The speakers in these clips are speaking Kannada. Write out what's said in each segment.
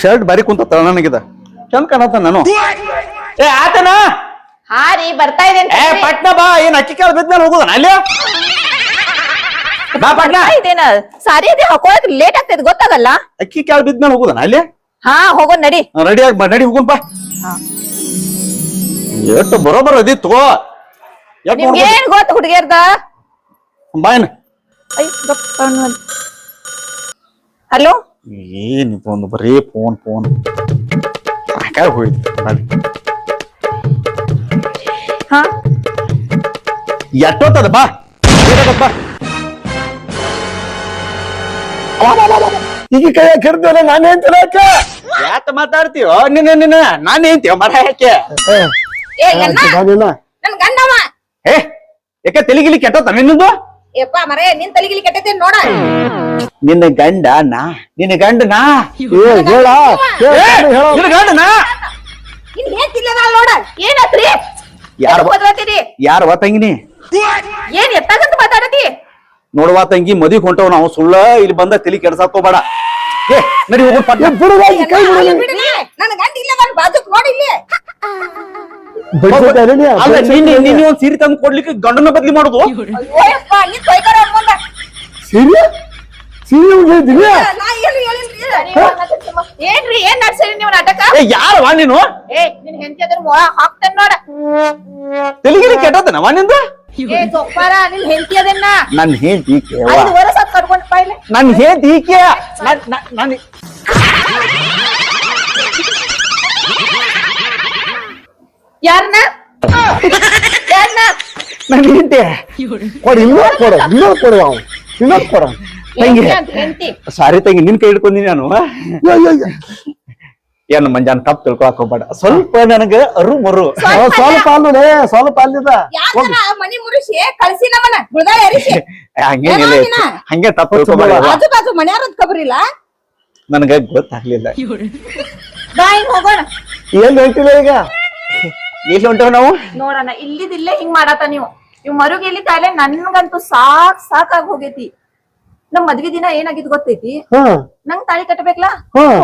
ಶರ್ಟ್ ಬಾರಿ ಕುಂತ ನನಗಿದ. ಚಂದ ಕಾಣತ್ತ ನಾನು. ಏ ಆತನ? ಹಾ ರೀ ಬರ್ತಾ ಇದೇನ್ ಏ ಪಟ್ನ ಬಾ ಏನ್ ಅಕ್ಕಿ ಕಾಲ ಬಿದ್ಮೇಲೆ ಹೋಗುದನ ಅಲ್ಲಿ? ಬಾ ಪಟ್ನ. ಇದೇನ? ಸಾರಿ ಅದೇ ಹಾಕೊಳಕ್ ಲೇಟ್ ಆಗ್ತೈತಿ ಗೊತ್ತಾಗಲ್ಲ. ಅಕ್ಕಿ ಕಾಲ ಬಿದ್ಮೇಲೆ ಹೋಗುದನ ಅಲ್ಲಿ? ಹಾ ಹೋಗೋದ್ ನಡಿ. ರೆಡಿ ಆಗಿ ನಡಿ ಹೋಗೋಣ ಬಾ. ಎಷ್ಟು ಬರೋಬರ್ ಅದಿ ತಗೋ? ಏನ್ ಗೊತ್ತ ಹುಡುಗಿಯರ್ದ ಬಾ ಏನ್? ಹಲೋ? ಏನಿಪ್ಪ ಒಂದು ಬರೀ ಫೋನ್ ಫೋನ್ ಸಾಕಾಗಿ ಹೋಯ್ತು. ಹಾ? ಎಷ್ಟೊತ್ತದ? ಬಾ. ಏನಾಗತ್ ಬಾ. ಈಗ ಕೈ ಕೆಡ್ತೇನೆ ನಾನೇನ್ ತಿಳಕ ಯಾತ ಮಾತಾಡ್ತೀಯೋ? ನಿನ್ನ ನಿನ್ನ. ನಾನು ಏಂತೀವ ಮರ ಯಾಕೆ? ಏ ನನ್ನ ನನ್ನ ಗಂಡವ? ಏ ತೆಲಿಗಿಲಿ ನಿನ್ನದು? ಯಪ್ಪ ಮರೆ ನಿನ್ ತಲೆಗಿಲಿ ಕೆಟ್ಟೈತೇನ್ ನೋಡ. ನಿನ್ನ ಗಂಡ ನಾ ನಿನ್ನ ಗಂಡ ನಾ ಹೇಳ ನಿನ್ನ ಗಂಡ ನಾ ನಿನ್ ಏನ್ ತಿಲ್ಲದ ನೋಡ? ಏನಾತ್ರಿ ಯಾರ್ ಬ- ಯಾರು ಯಾರವ ತಂಗಿನಿ? ಏನ್ ಎತ್ತಾಗಂತ ಮಾತಾಡತಿ ನೋಡುವ ತಂಗಿ ಮದಿಗ್ ಹೊಂಟವ್ ನಾವು ಸುಳ್ಳ ಇಲ್ಲಿ ಬಂದ ತಲಿ ಕೆಡ್ಸಾಕೋಬೇಡ ಏ ನಡಿ ಹೋಗು ಪಟ್ಟ ಬಿಡು ಕೈ ಬಿಡು ನನ್ನ ಗಂಡ ಇಲ್ಲ ಬಾಜುಕ್ ನೋಡಿ ಇಲ್ಲಿ? ಅಲ್ಲ ನಿನ್ನೆ ನಿನ್ನೆ ಒಂದ್ ಸೀರೆ ತಂದು ಕೊಡ್ಲಿಕ್ಕೆ ಗಂಡನ ಬದ್ಲಿ ಮಾಡುದು? ಮುಂದ. ಸೀರೆ? ಸೀರೆ ಉಳಿದಿಲ್ಲ ನಾ ಏನು ಹೇಳಿಲ್ರಿ ಏನ್ರಿ ಏನ್ ನಡ್ಸಿರಿ ನೀವು ನಾಟಕ? ಏ ಯಾರವ ನೀನು? ಏ ನಿನ್ ಹೆಂಡತಿ ಅದ್ರ ಮೊಳ ಹಾಕ್ತೇನ್ ನೋಡ. ಕೆಟ್ಟದನ ಕೆಟ್ಟದನವ ನಿಂದು? ಏ ಸೊಪ್ಪಾರ ನಿನ್ ಹೆಂಡತಿ ಅದನ್ನ ನನ್ ಹೆಂಡತಿ ಕೇವ ಐದು ವರ್ಷ ಕಟ್ಕೊಂಡ್ ಪಾಯ್ಲೆ ನನ್ ಹೆಂಡತಿ ಈಕೆ. ನನ್ ನನ್ ಹೆಂಡತಿ ಕೊಡು ಇನ್ನೊಂದ್ ಕೊಡು ಇನ್ನೊಂದ್ ಕೊಡು ಅವ್ನು ಇನ್ನೊಂದ್ ಕೊಡು. ತಂಗಿ. ಸಾರಿ ತಂಗಿ ನಿನ್ ಕೈ ಹಿಡ್ಕೊಂಡಿ ನಾನು. ಏನು ಮಂಜಾನ್ ತಪ್ಪು ತಿಳ್ಕೊಳಕ್ ಹೋಗ್ಬೇಡ. ಸ್ವಲ್ಪ ನನಗೆ ಅರು ಮರು. ಸ್ವಲ್ಪ ಅಲ್ಲೇ. ಸ್ವಲ್ಪ ಅಲ್ಲಿದ ಹಂಗೇನಿಲ್ಲ? ಹಂಗೆ ತಪ್ಪು ತಿಳ್ಕೊಬೇಡ ನನಗ ಗೊತ್ತಾಗ್ಲಿಲ್ಲ. ಏನ್ ಹೇಳ್ತಿಲ್ಲ ಈಗ? ಎಲ್ಲಿ ಹೊಂಟವ್ ನಾವು? ನೋಡಣ ಇಲ್ಲಿದಿಲ್ಲೇ ಹಿಂಗ್ ಮಾಡಾತ ನೀವು. ಇವ್ ಮರುಗ್ ಇಲ್ಲಿ ಕಾಯಿಲೆ ನನ್ಗಂತೂ ಸಾಕ್ ಸಾಕಾಗ್ ಹೋಗೈತಿ. ನಮ್ ಮದ್ವಿ ದಿನ ಏನಾಗಿದ್ ಗೊತ್ತೈತಿ? ಹಾ. ನಂಗ್ ತಾಳಿ ಕಟ್ಟಬೇಕಲ್ಲ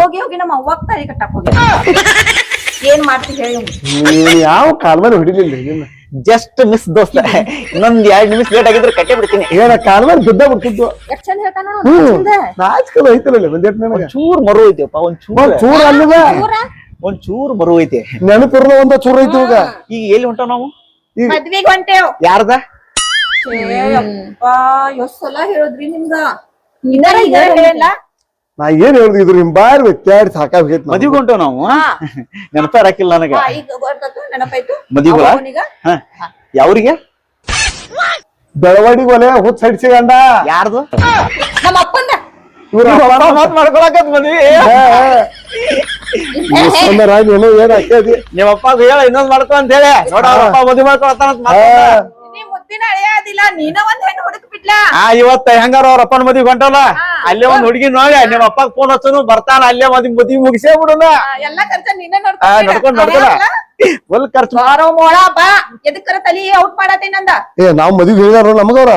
ಹೋಗಿ ಹೋಗಿ ನಮ್ಮ ಅವ್ವಾಗ ತಾಳಿ ಕಟ್ಟಕ್ ಹೋಗಿ. ಏನ್ ಮಾಡ್ತೀವಿ ಹೇಳಿ? ನೀನ್ ಯಾವ ಕಾಲ್ ಮೇಲೆ ಹೊಡಿಲಿಲ್ಲ ಜಸ್ಟ್ ಮಿಸ್ ದೋಸ್ತ. ಇನ್ನೊಂದ್ ಎರಡ್ ನಿಮಿಷ ಲೇಟ್ ಆಗಿದ್ರೆ ಕಟ್ಟೆ ಬಿಡ್ತೀನಿ. ಏನ ಕಾಲ್ ಮೇಲೆ ಬಿದ್ದ ಎಷ್ಟ್ ಚಂದ ಹೇಳ್ತಾನ ಐತಲ್ಲ ಒಂದೇಟ್ ಚೂರ್ ಮರು ಐತಿಯಪ್ಪ ಒಂದ್ ಚೂರ್. ಒಂದ್ ಚೂರ್ ಅಲ್ಲಿದ. ಊರ ಒಂದ್ ಚೂರು ಮರು ಐತಿ. ನೆನಪಿರ್ದ ಒಂದ ಚೂರು ಐತಿ ಈಗ ಈಗ ಎಲ್ಲಿ ಹೊಂಟ ನಾವು? ಮದ್ವಿಗ್ ಹೊಂಟೇವ್. ಯಾರ್ದ? ಅಪ್ಪ ಎಷ್ಟ್ ಸಲ ಹೇಳಿದ್ರಿ ನಿಮ್ಗ? ಇನ್ನಾರ ಇದಾರ ಹೇಳಿಲ್ಲ? ನಾ ಏನ್ ಹೇಳ್ದು ಇದ್ರ ನಿಮ್ ಬಾರಿ ವ್ಯತ್ಯಾಸ ಸಾಕಾಗೈತಿ ಮದ್ವಿ ಹೊಂಟೇವ್ ನಾವು? ನೆನಪ ಹಾಕಿಲ್ಲ ನನಗ. ಈಗ ಗೊತ್ತಾತು ನೆನಪಾಯ್ತು. ಮದ್ವಿಗಳ? ಅವನಿಗ? ಹ. ಯಾವ್ರಿಗೆ? ಬೆಳವಾಡಿ ಒಲೆ ಹುತ್ ಸೈಡ್ ಸಿಗಂಡ ಯಾರ್ದು? ನಮ್ಮ ಅಪ್ಪಂದ ಇವ್ರ ಮಾತ್ ಮಾಡ್ಕೊಳಕತ್ ಮದ್ವಿ. ಏನೋ ಏನ್ ಹಾಕ್ಯದಿ? ನಿಮ್ಮ ಅಪ್ಪ ಹೇಳ ಇನ್ನೊಂದ್ ಮಾಡ್ಕೊ ಅಂತ ಹೇಳಿ. ನೋಡ ಅವ್ರ ಅಪ್ಪ ಮದ್ವಿ ಮಾಡ್ಕೊಳತಾನ ನೀ ಮುದ್ದಿನ ಅಳಿಯಾದಿಲ್ಲ ನೀನ ಒಂದ್ ಹೆಣ್ಣು ಹುಡುಕ್ ಬಿಡ್ಲಾ. ಆ ಇವತ್ತ ಹೆಂಗಾರ ಅವ್ರ ಅಪ್ಪನ ಮದ್ವಿ ಹೊಂಟಲ್ಲ? ಅಲ್ಲೇ ಒಂದ್ ಹುಡುಗಿ ನೋಡಿ ನಿಮ್ಮ ಅಪ್ಪ ಫೋನ್ ಹಚ್ಚನು ಬರ್ತಾನ ಅಲ್ಲೇ ಮದ್ವಿ ಮದ್ವಿ ಮುಗಿಸೇ ಬಿಡುನ. ನಡ್ಕೊಂಡ್ ನಡ್ಕೊಳ. ಒಲ್ ಖರ್ಚು. ಬಾರೋ ಮೋಳ ಬಾ. ಎದಕ್ಕರ ತಲಿ ಔಟ್ ಮಾಡತ್ತೇನಂದ? ಏ ನಾವ್ ಮದ್ವಿ ಹೇಳಿದಾರ ನಮಗವ್ರ?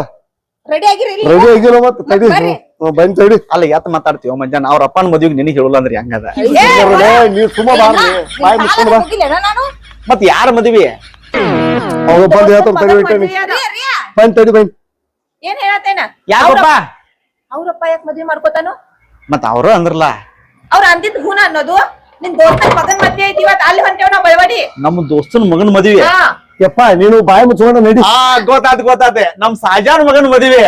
ರೆಡಿ ಆಗಿರಿ ಇಲ್ಲಿ. ರೆಡಿ ಆಗಿಲ್ಲ ಮತ್ ತಡಿ ಬರ್ರಿ. ಹ್ಮ್, ಬಂದ್ ತಡಿ. ಅಲ್ಲ ಯಾತ್ ಮಾತಾಡ್ತೀವ ಮಂಜಾನ ಅವ್ರ ಅಪ್ಪನ ಮದ್ವಿಗೆ ನಿನಗೆ ಹೇಳಲ್ಲ ಅಂದ್ರೆ ಹೆಂಗದ ಏ, ತುಂಬಾ ನೀವ್ ಸುಮ್ಮ ಬಾರ್ರಿ. ಬಾಯ್ ಮುಚ್ಕೊಂಡ್ ಬಾ. ನಾನು? ಮತ್ ಯಾರ ಮದ್ವಿ? ಅವ ಬಂದ್ ತಡಿ ಬಂದ್ ತಡಿ ಬಂದ್. ಏನ್ ಹೇಳತ್ತೇನ? ಯಾಕಪ್ಪ? ಅವ್ರಪ್ಪ ಯಾಕೆ ಮದ್ವೆ ಮಾಡ್ಕೋತಾನು? ಮತ್ ಅವ್ರ ಅಂದ್ರಲ್ಲ. ಅವ್ರ ಅಂದಿದ್ ಹೂನ ಅನ್ನೋದು ನಿನ್ ದೋಸ್ತನ್ ಮಗನ್ ಮದ್ವೆ ಐತಿ ಇವತ್ತು ಅಲ್ಲಿ ಹೊಂಟೇವ್ ನಾವ್ ಬಳವಡಿ. ನಮ್ ದೋಸ್ತನ ಮಗನ ಮದ್ವಿ? ಹಾ. ಯಪ್ಪ ನೀನು ಬಾಯಿ ಮುಚ್ಕೊಂಡು ನಡಿ. ಆ ಗೊತ್ತಾತ್ ಗೊತ್ತಾತೆ ನಮ್ ಸಾಜಾನ್ ಮಗನ್ ಮದುವೆ.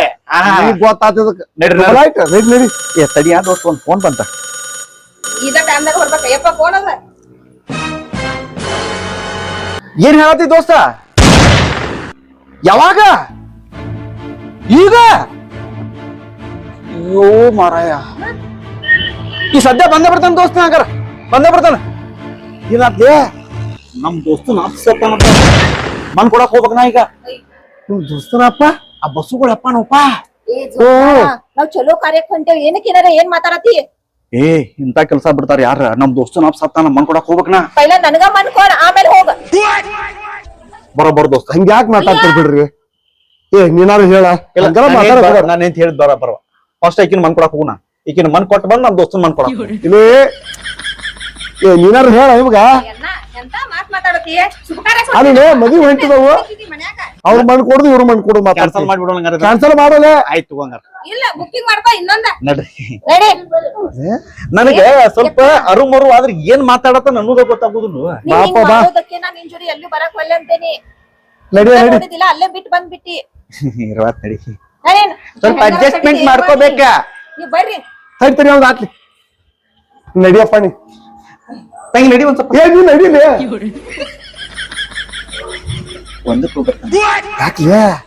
ನಡ್ರಿ. ಆಯ್ತು ನಡಿ ನಡಿ. ಏ ತಡಿ ಯಾವ್ದು ದೋಸ್ತ ಒಂದ್ ಫೋನ್ ಬಂತ. ಇದ ಟೈಮ್ದಾಗ ಹೊಡ್ಬೇಕ. ಯಪ್ಪ ಫೋನ್ ಅದ. ಏನ್ ಹೇಳತ್ತಿ ದೋಸ್ತ? ಯಾವಾಗ? ಈಗ? ಅಯ್ಯೋ ಮಾರಾಯ. ಈ ಸದ್ಯ ಬಂದ ಬರ್ತಾನ ದೋಸ್ತ ಹಂಗಾರ ಬಂದ ಬರ್ತಾನ. ಇಲ್ಲೇ ನಮ್ ದೋಸ್ತ ನಾಪ್ಸತ್ತಾನ ಮನ್ ಕೊಡಕ್ ಹೋಗ್ಬೇಕ ನಾ ಈಗ. ನಿಮ್ ದೋಸ್ತನಪ್ಪ ಆ ಬಸ್ಸುಗಳಪ್ಪ ನೋಪ್ಪ ನಾವ್ ಚಲೋ ಕಾರ್ಯಕ್ರಮ ಹೊಂಟೇವ್. ಏನಕ್ಕೆ ಏನಾರ ಏನ್ ಮಾತಾಡತಿ ಏ ಇಂತ ಕೆಲಸ ಬಿಡ್ತಾರ ಯಾರ? ನಮ್ ದೋಸ್ತ ನಾಪ್ ಸತ್ತಾನ ಮನ್ ಕೊಡಕ್ ಹೋಗ್ಬೇಕ ನಾ. ಪೈಲ ನನಗ ಮನ್ಕೋಣ ಆಮೇಲೆ ಹೋಗ. ಬರ ದೋಸ್ತ. ಹಂಗ ಯಾಕೆ ಮಾತಾಡ್ತೀರಿ ಬಿಡ್ರಿ? ಏ ನೀನಾರು ಹೇಳ. ನಾನು ಏನ್ ಹೇಳಿದ್ ಬರ ಬರವ ಫಸ್ಟ್ ಈಕಿನ ಮನ್ ಕೊಡಕ್ ಹೋಗೋಣ ಈಕಿನ ಮನ್ ಕೊಟ್ಟು ಬಂದ್ ನಮ್ ದೋಸ್ತನ್ ಮನ್ ಇಲ್ಲಿ. ಏ ನೀನಾರು ಹೇಳ ಇವಾಗ. ಅಲ್ಲಿ ಮದ್ವಿ ಹೊಂಟಿದವು. ಅವ್ರ ಕೊಡುದು ಇವ್ರ ಕ್ಯಾನ್ಸಲ್ ಮಾತಾಡ್ತಾರೆ ಮಾಡ್ಬಿಡೋಣ ಹಂಗಾರೆ ಇದು. ಕ್ಯಾನ್ಸಲ್ ಮಾಡಲ್ಲ. ಆಯ್ತು ಹಂಗಾರ. ಇಲ್ಲ ಬುಕ್ಕಿಂಗ್ ಮಾಡ್ಕೋ ಇನ್ನೊಂದ. ನಡ್ರಿ. ನನಗೆ ಸ್ವಲ್ಪ ಅರು ಮರು ಆದ್ರೆ ಏನ್ ಮಾತಾಡತ್ತ ಅನ್ನೋದ ಗೊತ್ತಾಗುದಿಲ್ಲ. ನೀನ್ ಹಿಂಗ್ ಬಾ. ಮಾಡೋದಕ್ಕೆ ನಾನ್ ನಿನ್ ಜೋಡಿ ಎಲ್ಲಿ ಬರಕ್ ಒಲ್ಲೆ ಅಂತೇನಿ? ನಡಿ ನಡಿ. ನೋಡಿದಿಲ್ಲ ಅಲ್ಲೇ ಬಿಟ್ಟು ಬಂದ್ಬಿಟ್ಟಿ. ಇರುವತ್ ನಡಿ. ನಡೀನ್. ಸ್ವಲ್ಪ ಅಡ್ಜಸ್ಟ್ಮೆಂಟ್ adjustment ಮಾಡ್ಕೋಬೇಕ. ನೀವ್ ಬರ್ರಿ. ತಡಿ ತಡಿ ಅವ್ನ್ ಹಾಕ್ಲಿ. ನಡಿಯಪ್ಪ ನೀ. ತಂಗಿ ನಡಿ ಒಂದ್ ಸ್ವಲ್ಪ. ಏನ್ ನಡೀಲಿ ಒಂದಕ್ಕೆ ಹೋಗ್ಬೇಕು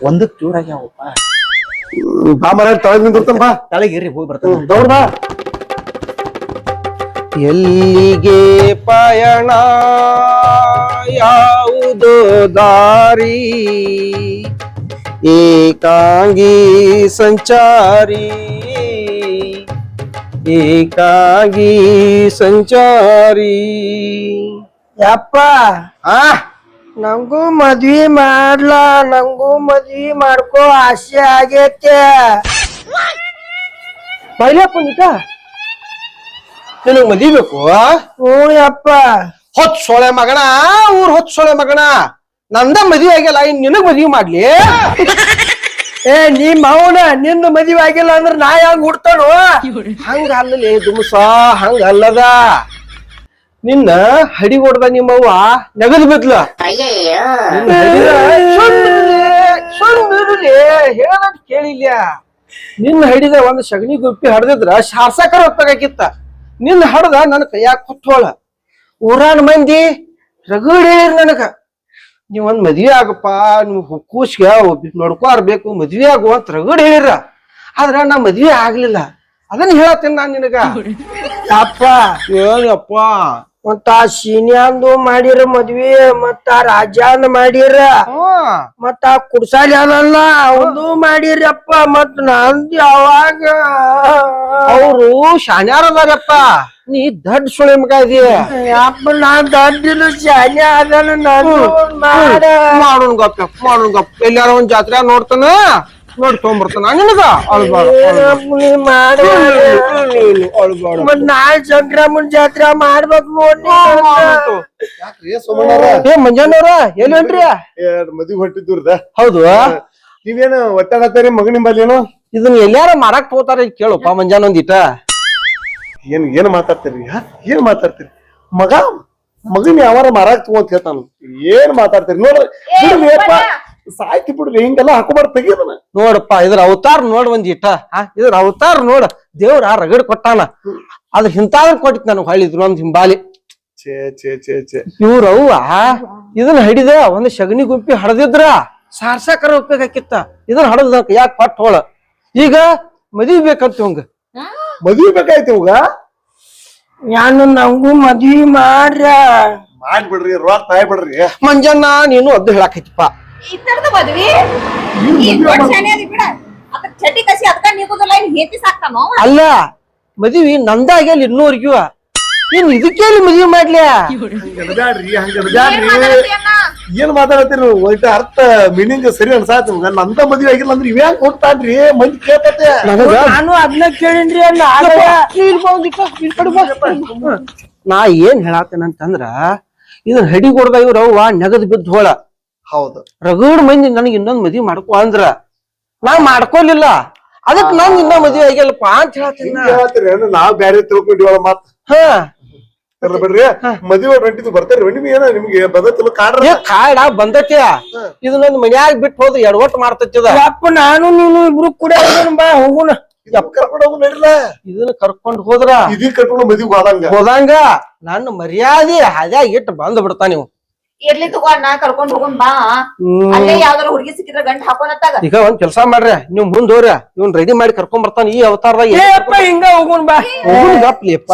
ಒಂದಕ್ಕೆ ಜೋರಾಗ್ಯಾವಪ್ಪ ಬಾ ಮರ ತಳಗ್ ನಿಂದಿರ್ತಾನ ಬಾ. ಹೋಗಿ ಬರ್ತಾನೆ. ದೌಡ್ ಬಾ. ಎಲ್ಲಿಗೆ ಪಯಣ? ಯಾವುದೋ ದಾರಿ? ಏಕಾಂಗಿ ಸಂಚಾರಿ? ಏಕಾಂಗಿ ಸಂಚಾರಿ. ಯಪ್ಪ ಆ? ನಂಗೂ ಮದ್ವಿ ಮಾಡ್ಲಾ ನಂಗೂ ಮದ್ವಿ ಮಾಡ್ಕೋ ಆಸೆ ಆಗೈತೆ. ಬೈಲಪ್ಪ ನಿಕ ನಿನಗ್ ಮದ್ವಿ ಬೇಕು ಹ್ಞೂ ಯಪ್ಪ. ಹೊತ್ ಸೊಳೆ ಮಗಣ ಊರ್ ಹೊತ್ ಸೊಳೆ ಮಗಣ ನಂದ ಮದ್ವಿ ಆಗಿಲ್ಲ ಇನ್ ನಿನಗ್ ಮದ್ವಿ ಮಾಡ್ಲಿ? ಏ ನೀ ಮಾವನ ನಿನ್ನ ಮದುವೆ ಆಗಿಲ್ಲ ಅಂದ್ರೆ ನಾ ಹೆಂಗ್ ಹುಡ್ತಾನೋ? ಹಂಗ ಅಲ್ಲೇ ದುಮ್ಸ ಹಂಗ ಅಲ್ಲದ. ನಿನ್ನ ಹಡಿ ಹೊಡ್ದ ನಿಮ್ಮವ್ವ ನೆಗದ್ ಬಿದ್ಲ. ನಿನ್ನ ಹೇಳದ್ ಕೇಳಿಲ್ಲ. ನಿನ್ನ ಹಡಿದ ಒಂದ್ ಸಗಣಿ ಗುಪ್ಪಿ ಹಡ್ದಿದ್ರ ಶಾಸಕರ ಹೊತ್ತಾಗಿತ್ತ ನಿನ್ನ ಹಡ್ದ ನನ್ ಕೈಯಾಗ ಕೊಟ್ಟೋಳ ಊರಾನ ಮಂದಿ ರಗಡೇ ನನಗ. ನೀವ್ ಒಂದ್ ಮದ್ವೆ ಆಗಪ್ಪ ನಿಮ್ ಕೂಸ್ಗೆ ನೋಡ್ಕೋರ್ಬೇಕು ಮದ್ವೆ ಆಗು ಅಂತ ರಗಡ್ ಹೇಳಿರ. ಆದ್ರ ನಾ ಮದ್ವೆ ಆಗ್ಲಿಲ್ಲ. ಅದನ್ನ ಹೇಳತ್ತೇನೆ ನಾನ್ ನಿನಗ? ಅಪ್ಪ ಏನಪ್ಪ ಮತ್ತ ಆ ಸೀನ್ಯಾಂದು ಮಾಡಿರ ಮದ್ವಿ ಮತ್ತ ರಾಜಾನ್ ಮಾಡಿರ ಮತ್ತ ಕುಡ್ಸಾಲಿ ಅದಲ್ಲ ಅವನು ಮಾಡಿರಪ್ಪ ಮತ್ ನಂದು ಯಾವಾಗ? ಅವ್ರು ಶಾನ್ಯಾರ ಅದಾರಪ್ಪ. ನೀ ದಡ್ ಸುಳಿ ಮಗ ಅಪ್ಪ ನಾ ದಡ್ಡಿಲು ಶಾನ್ಯ ಅದನ್ನ ನಾನು ಮಾಡ. ಮಾಡೋನ್ ಗಪ್ಪ ಮಾಡೋಣ ಗಪ್ಪ. ಎಲ್ಲಾರ ಒಂದ್ ಜಾತ್ರೆ ನೋಡ್ತಾನ? ನೋಡಿ ತೊಗೊಂಬರ್ತಾನ. ನಿನಗ? ನಾಳೆ ಸಂಕ್ರಮಣ ಜಾತ್ರೆ ಮಾಡ್ಬೇಕು ನೋಡಿ ಯಾಕ್ರಿ ಸೋಮಣ್ಣವ್ರ? ಏ ಮಂಜಾನವ್ರ ಎಲ್ಲಿ ಹೊಂಟ್ರಿ? ಮದ್ವಿ ಹೊಂಟಿದ್ದುರ್ದ. ಹೌದು. ನೀವೇನು ಒತ್ತಾಡತ್ತೀರಿ ಮಗನ ನಿಂಬಲ್ಲಿ ಏನು? ಇದನ್ನ ಎಲ್ಲಾರ ಮಾರಾಕ್ ತಗೋತಾರ ಕೇಳಪ್ಪ ಮಂಜಾನ ಒಂದಿಟ ಏನ್ ಏನ್ ಮಾತಾಡ್ತೀರಿ? ಏನ್ ಮಾತಾಡ್ತೀರಿ? ಮಗ ಮಗನ್ ಯಾವಾರ ಮಾರಾಕ್ ತಗೊಂತ ಹೇಳ್ತಾನ ಏನ್ ಮಾತಾಡ್ತೀರಿ? ನೋಡ್ರಿ ಸಾಯ್ತಿ ಬಿಡ್ರಿ ಹಿಂಗೆಲ್ಲ ಹಾಕೋಬಾರ್ದು ತೆಗಿಯೋದನ್ನ ನೋಡಪ್ಪ ಇದ್ರ ಅವತಾರ ನೋಡ್ ಒಂದ್ ಆ ಇದ್ರ ಅವತಾರ ನೋಡ ದೇವ್ರ ರಗಡ್ ಕೊಟ್ಟಾನ. ಅದ್ರ ಹಿಂತಾದ್ರ ಕೊಟ್ಟಿತ್ ನನಗ್ ಹೊಳಿದ್ರು ಒಂದ್ ಹಿಂಬಾಲಿ. ಛೇ ಛೇ ಛೇ ಛೇ. ಇವ್ರ ಅವ್ವ ಇದನ್ನ ಹಿಡಿದ ಒಂದ್ ಶಗಣಿ ಗುಂಪಿ ಹಡದಿದ್ರ ಸಾರ್ಸಕರ ಉಪಯೋಗ ಹಾಕಿತ್ತ. ಇದನ್ನ ಹಡದ ಯಾಕೆ ಪಟ್ ಹೋಳ ಈಗ ಮದ್ವಿ ಬೇಕಂತ ಇವಂಗ. ಮದ್ವಿ ಬೇಕಾಯ್ತು ಇವಾಗ? ನಾನು ನಂಗೂ ಮದ್ವಿ ಮಾಡ್ರ. ಮಾಡ್ಬಿಡ್ರಿ ರೊಕ್ಕ ತಾಯ್ ಬಿಡ್ರಿ ಮಂಜಣ್ಣ ನೀನು ಅದ್ದು ಹೇಳಾಕೈತಿಪ್ಪ. ಇತ್ತರ್ದ ಮದ್ವಿ? ಈ ದೊಡ್ಡ ಶಾನೆ ಅದಿ ಬಿಡ. ಅದಕ್ ಚಟಿ ಕಸಿ ಅದಕ್ಕ ನಿಗುದಿಲ್ಲ ಇನ್ ಹೇತಿ ಸಾಕ್ತಾನೋ? ಅಲ್ಲ ಮದ್ವಿ ನಂದಾಗ್ಯಾಲ ಇನ್ನೂರ್ಗ್ಯೂ ಏನ್ ಇದಕ್ಕೆ ಮದ್ವಿ ಮಾಡ್ಲಿ? ಏನ್ ಮಾತಾಡತ್ತೀರಿ ಒಟ್ಟ ಅರ್ಥ ಮೀನಿಂಗ್ ಸರಿ ಅನ್ಸಾತ್ ನಿಮ್ಗ. ನಂದ ಮದ್ವಿ ಆಗಿಲ್ಲ ಅಂದ್ರೆ ಇವ್ ಯಾಕೆ ಹೋಗ್ತಾನ್ರಿ? ಮಂದಿ ಕೇಳ್ತತೆ. ನಾನು ಅದ್ನ ಕೇಳಿನ್ರಿ ನಾ ಏನ್ ಹೇಳತ್ತೇನಂತಂದ್ರ ಇದನ್ ಹಡಿ ಕೊಡ್ದ ಇವ್ರ ಅವ್ವ ನೆಗದ್ ಬಿದ್ದ ಹೋಳ. ಹೌದು. ರಗಡ್ ಮಂದಿ ನನಗೆ ಇನ್ನೊಂದ್ ಮದ್ವಿ ಮಾಡ್ಕೊ ಅಂದ್ರ ನಾ ಮಾಡ್ಕೊಲಿಲ್ಲ. ಅದಕ್ ನಾನ್ ಇನ್ನ ಮದ್ವಿ ಆಗಿಲ್ಲಪ್ಪ ಅಂತ ಹೇಳ್ತೀನಿ ಹೇಳತ್ತೀರಿ ನಾವ್ ಬ್ಯಾರೆ ತಿಳ್ಕೊಂಡಿವಳ ಮಾತ್? ಹಾ. ಇರ್ಲಿ ಬಿಡ್ರಿ ಮದುವೆ ಹೊಂಟಿದ್ದು ಬರ್ತಾರಿ ನಿಮ್ಗೆ ಏನ ನಿಮ್ಗೆ ಬದತಿಲ್ಲ ಕಾಡ್ರ? ಏ ಕಾಡ ಮನ್ಯಾಗ ಬಿಟ್ಟು ಹೋದ್ರ ಎಡವಟ್ ಮಾಡ್ತದ ಅಪ್ಪ ನಾನು ನೀನು ಇಬ್ರು ಕೂಡ ಬಾ ಹೋಗುಣ. ಕರ್ಕೊಂಡು ಹೋಗು ಇದನ್ನ ಕರ್ಕೊಂಡ್ ಹೋದ್ರ ಇದೀ ಕರ್ಕೊಂಡು ಮದುವೆ ಹೋದಂಗ. ಹೋದಂಗ ನನ್ನ ಮರ್ಯಾದೆ ಹಾಗೆ ಇಟ್ಟು ಬಂದ್ ಬಿಡ್ತಾ ನೀವು ಇರ್ಲಿ ತಗೋ ಕರ್ಕೊಂಡ್ ಹೋಗೋಣ ಬಾ. ಅಲ್ಲೇ ಯಾವ್ದಾರ ಹುಡುಗಿ ಸಿಕ್ಕಿದ್ರ ಗಂಟ ಹಾಕೋನತ್ತಾಗ. ಈಗ ಒಂದ್ ಕೆಲಸ ಮಾಡ್ರಿ ನೀವ್ ಮುಂದ್ ಹೋಗ್ರಿ. ಇವ್ನ್ ರೆಡಿ ಮಾಡಿ ಕರ್ಕೊಂಡ್ ಬರ್ತಾನ ಈ ಅವತಾರದಾಗ ಹಿಂಗ ಹೋಗುಣ ಬಾ.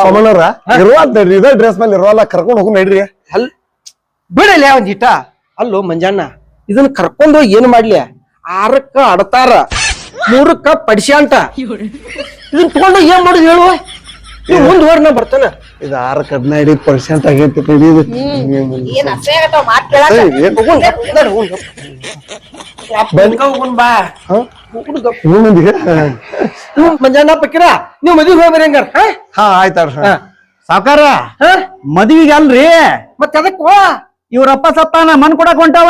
ಸೋಮಣ್ಣವ್ರ ನಡ್ರಿ ಇದೇ ಡ್ರೆಸ್ ಮೇಲೆ ಇರೋಲ್ಲ ಕರ್ಕೊಂಡ್ ಹೋಗು ನಡ್ರಿ. ಅಲ್ ಬಿಡಲ್ಲ ಒಂದ್ ಇಟ ಅಲ್ಲೋ ಮಂಜಣ್ಣ ಇದನ್ನ ಕರ್ಕೊಂಡ್ ಹೋಗಿ ಏನ್ ಮಾಡ್ಲಿ? ಆರಕ್ಕ ಅಡತಾರ ಮೂರಕ್ಕ ಪಡಿಸ್ಯಾಂಟ ಇದನ್ನ ತಗೊಂಡು ಏನ್ ಮಾಡುದು ಹೇಳು? ನೀವ್ ಮುಂದ್ ಹೋಗ್ರಿ ಬರ್ತಾನ. ಇದು ಆರಕ್ಕೆ ಹದಿನೈದು ಪರ್ಸೆಂಟ್ ಆಗೈತಿ ನಡಿ ಇದು. ಏನ್ ಅಸಹ್ಯ ಆಗತ್ತಾವ ಮಾತ್ ಕೇಳಾಕ? ಏಯ್, ಏನ್? ಹೋಗುನ್ ಗಪ್, ನಡಿ, ಹೋಗುನ್ ಗಪ್. ಹಿಂಗ ಬಾ ಹ್ಞೂ ಮಂಜಣ್ಣ ಪಕ್ಕಿರ ನೀವು ಮದ್ವಿ ಹೋಗ್ಬರಿ ಹಂಗಾರ ಹಾ? ಆಯ್ತಾರ. ಸಾವ್ಕಾರ? ಮದ್ವಿಗೆ ಅಲ್ರಿ ಮತ್ತೆ ಅದಕ್ಕೂ ಇವ್ರಪ್ಪ ಸತ್ತಾನ ಮನ್ ಕೊಡಕ್ ಹೊಂಟಾವ.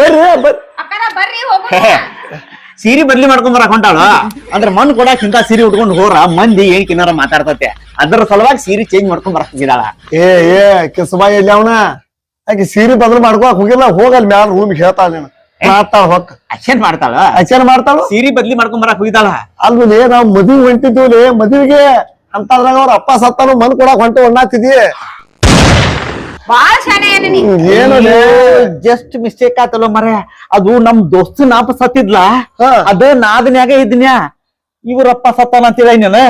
ಬರ್ರಿ ಬರ್ರಿ ಅಕ್ಕರ ಬರ್ರಿ ಹೋಗೋಣ. ಸೀರೆ ಬದ್ಲಿ ಮಾಡ್ಕೊಂಡ್ ಬರಕ್ ಹೊಂಟಾಳ? ಅಂದ್ರ ಮಣ್ಣು ಕೊಡಕ್ ಇಂತ ಸೀರೆ ಉಟ್ಕೊಂಡ್ ಹೋರ ಮಂದಿ ಏನ್ ಕಿನ್ನಾರ ಮಾತಾಡ್ತತೆ. ಅದ್ರ ಸಲುವಾಗಿ ಸೀರೆ ಚೇಂಜ್ ಮಾಡ್ಕೊಂಡ್ ಬರಕ್ ಹೋಗಿದಾಳ ಏ ಏ ಕಿಸಬಾಯಿ ಎಲ್ಲಿ ಅವನ? ಆಕೆ ಸೀರೆ ಬದಲು ಮಾಡ್ಕೊಳಕ್ ಹೋಗಿಲ್ಲ ಹೋಗಲ್ ಮ್ಯಾಲ ರೂಮ್ ಹೇಳ್ತಾಳ ನೀನು. ಮಾತಾಳ ಹೊಕ್ಕ. ಅಕ್ಷನ್ ಮಾಡ್ತಾಳ? ಆಚರಣೆ ಮಾಡ್ತಾಳ? ಸೀರೆ ಬದ್ಲಿ ಮಾಡ್ಕೊಂಡ್ ಬರಕ್ ಹೋಗಿದಾಳ ಅಲ್ವೇ ನಾವ್ ಮದ್ವಿ ಹೊಂಟಿದ್ವಿ ಮದುವೆಗೆ ಅಂತದ್ರಾಗ ಅವ್ರ ಅಪ್ಪ ಸತ್ತಾನು ಮನ್ ಕೊಡಕ್ ಹೊಂಟು ಒಣ್ಣಾತಿದಿ ಬಾಳ ಶಾಣೆ ಏನ ನೀ ಜಸ್ಟ್ ಮಿಸ್ಟೇಕ್ ಆತಲ್ಲ ಮರ ಅದು ನಮ್ ದೋಸ್ತ ನಾಪ ಸತ್ತಿದ್ಲ. ಅದ ನಾದನ್ಯಾಗ ಇದ್ನ್ಯಾ? ಇವರಪ್ಪ ಸತ್ತಾನ ಅಂತೇಳಿ ನೀನ ನಾನು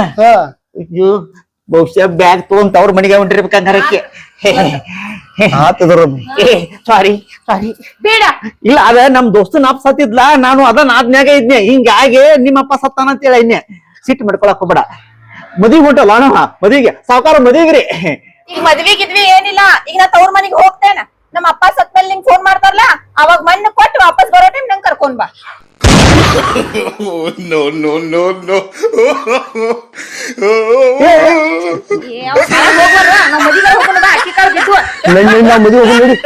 ಅಯ್ಯೋ ಬಹುಶಃ ಬ್ಯಾಗ್ ತಗೊಂತ ಅವ್ರ ಮನೆಗೆ ಹೊಂಟಿರ್ಬೇಕಂಗಾರಕ್ಕೆ ಆತದ್ರ ಸಾರಿ ಸಾರಿ ಬೇಡ. ಇಲ್ಲ ಅದ ನಮ್ ದೋಸ್ತ ನಾಪ್ ಸತ್ತಿದ್ಲ ನಾನು ಅದ ನಾದ್ನ್ಯಾಗ ಇದ್ನೆ ಹಿಂಗಾಗಿ ನಿಮ್ಮಪ್ಪ ಸತ್ತಾನ ಅಂತ ಹೇಳಿ ಸಿಟ್ ಸಿಟ್ಟು ಮಾಡ್ಕೊಳಕ್ ಹೋಗ್ಬೇಡ. ಮದ್ವಿಗ್ ಹೊಂಟಲ್ಲ ಮದಿಗೆ ಸಾವುಕಾರ ಮದ್ವಿಗ್ರಿ. ಈಗ ಮದ್ವಿ ಗಿದ್ವಿ ಏನಿಲ್ಲ ಈಗ ನಾ ತವ್ರ ಮನೆಗೆ ಹೋಗ್ತೇನೆ. ನಮ್ಮ ಅಪ್ಪ ಸತ್ಮೇಲೆ ನಿಂಗೆ ಫೋನ್ ಮಾಡ್ತಾರಲ್ಲ ಅವಾಗ ಮಣ್ಣು ಕೊಟ್ಟು ವಾಪಸ್ ಬರೋ ಟೈಮ್ ನಂಗೆ ಕರ್ಕೊಂಡ್ ಬಾ. ಏ, ಅವ್ನ್ ಸಾಲ ಹೋಗ್ಬಾರ್ದ? ನಮ್ಮ ಮದುವೆ ಹೋಗೋಣ ಬಾ, ಅಕ್ಕಿ ಕಾಳು ಬಿದ್ದು. ನಡಿ ಮದುವೆ ಹೋಗೋಣ ನಡಿ